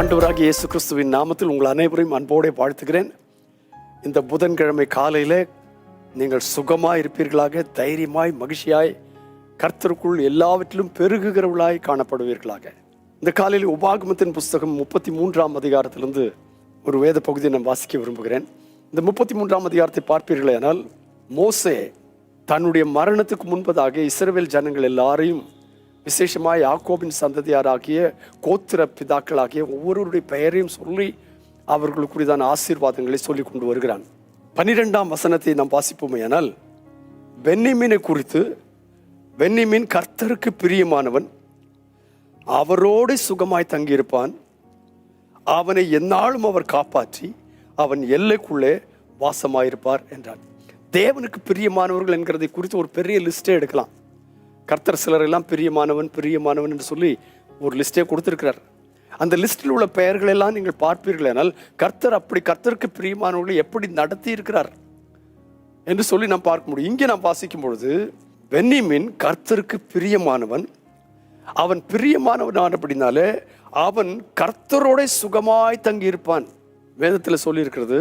ஆண்டவராகிய இயேசு கிறிஸ்துவின் நாமத்தில் உங்கள் அனைவரையும் அன்போடு வாழ்த்துகிறேன். இந்த புதன்கிழமை காலையில் நீங்கள் சுகமாக இருப்பீர்களாக தைரியமாய் மகிழ்ச்சியாய் கர்த்தருக்குள் எல்லாவற்றிலும் பெருகுகிறவர்களாய் காணப்படுவீர்களாக. இந்த காலையில் உபாகமத்தின் புஸ்தகம் முப்பத்தி மூன்றாம் அதிகாரத்திலிருந்து ஒரு வேத பகுதியை நான் வாசிக்க விரும்புகிறேன். இந்த முப்பத்தி மூன்றாம் அதிகாரத்தை பார்ப்பீர்களேனால் மோசே தன்னுடைய மரணத்துக்கு முன்பதாக இஸ்ரேல் ஜனங்கள் எல்லாரையும் விசேஷமாக யாக்கோபின் சந்ததியாராகிய கோத்திர பிதாக்களாகிய ஒவ்வொருவருடைய பெயரையும் சொல்லி அவர்களுக்குரியதான ஆசீர்வாதங்களை சொல்லி கொண்டு வருகிறான். பன்னிரெண்டாம் வசனத்தை நாம் வாசிப்போமையானால் வெண்ணிமீனை குறித்து வெண்ணிமீன் கர்த்தருக்கு பிரியமானவன் அவரோடு சுகமாய் தங்கியிருப்பான். அவனை எந்நாளும் அவர் காப்பாற்றி அவன் எல்லைக்குள்ளே வாசமாயிருப்பார் என்றான். தேவனுக்கு பிரியமானவர்கள் என்கிறதை குறித்து ஒரு பெரிய லிஸ்டே எடுக்கலாம். கர்த்தர் சிலர் எல்லாம் பிரியமானவன் பிரியமானவன் என்று சொல்லி ஒரு லிஸ்டே கொடுத்துருக்கிறார். அந்த லிஸ்டில் உள்ள பெயர்கள் எல்லாம் நீங்கள் பார்ப்பீர்களானால் கர்த்தர் அப்படி கர்த்தருக்கு பிரியமானவர்களை எப்படி நடத்தி இருக்கிறார் என்று சொல்லி நாம் பார்க்க முடியும். இங்கே நாம் வாசிக்கும் பொழுது பென்னிமின் கர்த்தருக்கு பிரியமானவன் அவன் பிரியமானவனானபடினாலே அவன் கர்த்தரோட சுகமாய் தங்கி இருப்பான் வேதத்தில் சொல்லியிருக்கிறது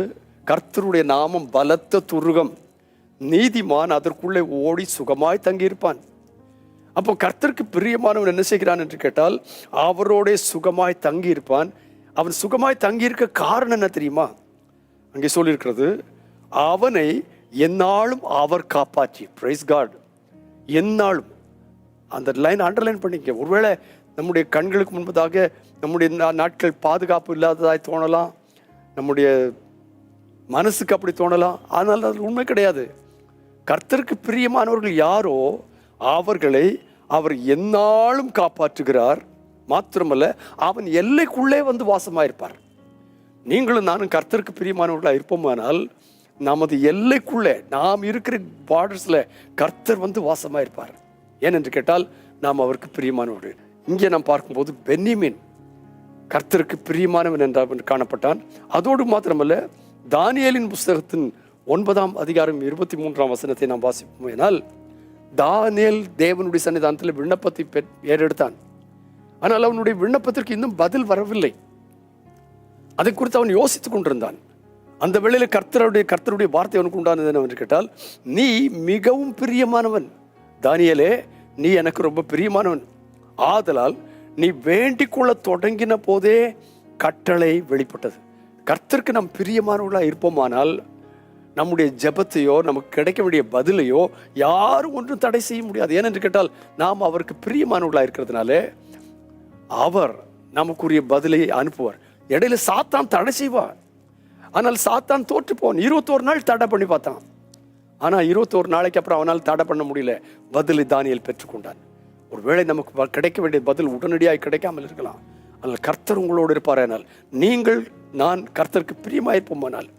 கர்த்தருடைய நாமம் பலத்த துருகம் நீதிமான் அதற்குள்ளே ஓடி சுகமாய் தங்கியிருப்பான். அப்போ கர்த்தருக்கு பிரியமானவன் என்ன செய்கிறான் என்று கேட்டால் அவரோடே சுகமாய் தங்கி இருப்பான் அவன் சுகமாய் தங்கியிருக்க காரணம் என்ன தெரியுமா? அங்கே சொல்லியிருக்கிறது அவனை எந்நாளும் அவர் காப்பாற்றி. பிரைஸ் காட் எந்நாளும் அந்த லைன் அண்டர்லைன் பண்ணிக்க ஒருவேளை நம்முடைய கண்களுக்கு முன்பதாக நம்முடைய நா- நாட்கள் பாதுகாப்பு இல்லாததாய் தோணலாம். நம்முடைய மனசுக்கு அப்படி தோணலாம். ஆனால் அது உண்மை கிடையாது. கர்த்தருக்கு பிரியமானவர்கள் யாரோ அவர்களை அவர் எந்நாளும் காப்பாற்றுகிறார். மாத்திரமல்ல அவன் எல்லைக்குள்ளே வந்து வாசமாயிருப்பார். நீங்களும் நானும் கர்த்தருக்கு பிரியமானவர்களாக இருப்போமானால் நமது எல்லைக்குள்ளே நாம் இருக்கிற பார்டர்ஸில் கர்த்தர் வந்து வாசமாயிருப்பார். ஏனென்று கேட்டால் நாம் அவருக்கு பிரியமானவர்கள். இங்கே நாம் பார்க்கும்போது பென்னிமின் கர்த்தருக்கு பிரியமானவன் என்றவன் காணப்பட்டான். அதோடு மாத்திரமல்ல தானியலின் புஸ்தகத்தின் ஒன்பதாம் அதிகாரம் இருபத்தி மூன்றாம் வசனத்தை நாம் வாசிப்போம். எனால் தானியல் தேவனுடைய சன்னிதானத்தில் விண்ணப்பத்தை பெற் ஏறெடுத்தான். ஆனால் அவனுடைய விண்ணப்பத்திற்கு இன்னும் பதில் வரவில்லை. அதை குறித்து அவன் யோசித்துக் கொண்டிருந்தான். அந்த வேளையில் கர்த்தருடைய கர்த்தருடைய வார்த்தை அவனுக்கு உண்டானது என்று கேட்டால் நீ மிகவும் பிரியமானவன். தானியலே நீ எனக்கு ரொம்ப பிரியமானவன். ஆதலால் நீ வேண்டிக் கொள்ள தொடங்கின போதே கட்டளை வெளிப்பட்டது. கர்த்தருக்கு நாம் பிரியமானவர்களாக இருப்போமானால் நம்முடைய ஜெபத்தையோ நமக்கு கிடைக்க வேண்டிய பதிலையோ யாரும் ஒன்றும் தடை செய்ய முடியாது. ஏனென்று கேட்டால் நாம் அவருக்கு பிரியமானவர்களாக இருக்கிறதுனால அவர் நமக்குரிய பதிலை அனுப்புவார். இடையில சாத்தான் தடை செய்வார் ஆனால் சாத்தான் தோற்று போன் இருபத்தோரு நாள் தடை பண்ணி பார்த்தான். ஆனால் இருபத்தோரு நாளைக்கு அப்புறம் அவனால் தடை பண்ண முடியல. பதிலை தானியல் பெற்றுக்கொண்டான் ஒருவேளை நமக்கு வ- கிடைக்க வேண்டிய பதில் உடனடியாக கிடைக்காமல் இருக்கலாம். ஆனால் கர்த்தர் உங்களோடு இருப்பார் ஆனால் நீங்கள் நான் கர்த்தருக்கு பிரியமாயிருப்போமானால்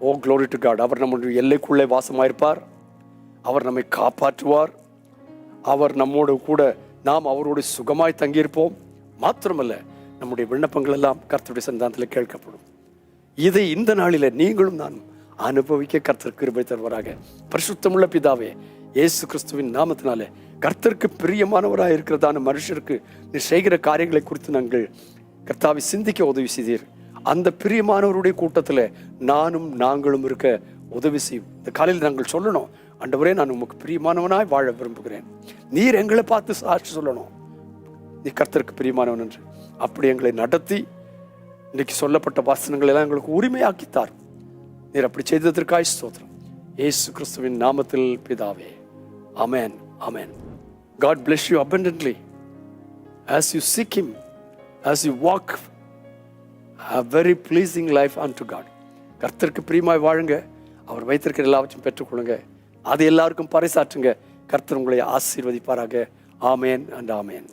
ஓ க்ளோரி டு காட் அவர் நம்முடைய எல்லைக்குள்ளே வாசமாயிருப்பார். அவர் நம்மை காப்பாற்றுவார். அவர் நம்மோடு கூட நாம் அவரோடு சுகமாய் தங்கியிருப்போம். மாத்திரமல்ல நம்முடைய விண்ணப்பங்கள் எல்லாம் கர்த்தருடைய சந்தானத்தில் கேட்கப்படும். இதை இந்த நாளில் நீங்களும் நான் அனுபவிக்க கர்த்தர் கிருபை தருவராக. பரிசுத்தமுள்ள பிதாவே இயேசு கிறிஸ்துவின் நாமத்தினாலே கர்த்தருக்கு பிரியமானவராக இருக்கிறதான மனுஷருக்கு நீ செய்கிற காரியங்களை குறித்து நாங்கள் கர்த்தாவை சிந்திக்க உதவி செய்தீர். அந்த பிரியமானவருடைய கூட்டத்தில் நானும் நாங்களும் இருக்க உதவி செய்யும். இந்த காலையில் நாங்கள் சொல்லணும் அண்டவரே நான் உமக்கு பிரியமானவனாய் வாழ விரும்புகிறேன். நீர் எங்களை பார்த்து சாட்சி சொல்லணும். நீ கர்த்தருக்கு பிரியமானவன் என்று. அப்படி எங்களை நடத்தி இன்னைக்கு சொல்லப்பட்ட வாசனங்கள் எல்லாம் எங்களுக்கு உரிமையாக்கித்தார். நீர் அப்படி செய்ததற்காய் ஸ்தோத்திரம். ஏசு கிறிஸ்துவின் நாமத்தில் பிதாவே. Amen amen God bless you abundantly as you seek him as you walk very pleasing life unto God கர்த்தருக்கு பிரியமாய் வாழுங்க. அவர் வைத்திருக்கிற எல்லாவற்றையும் பெற்றுக்கொள்ளுங்க. அது எல்லாருக்கும் பறைசாற்றுங்க. கர்த்தர் உங்களை ஆசீர்வதிப்பாராக. Amen and amen.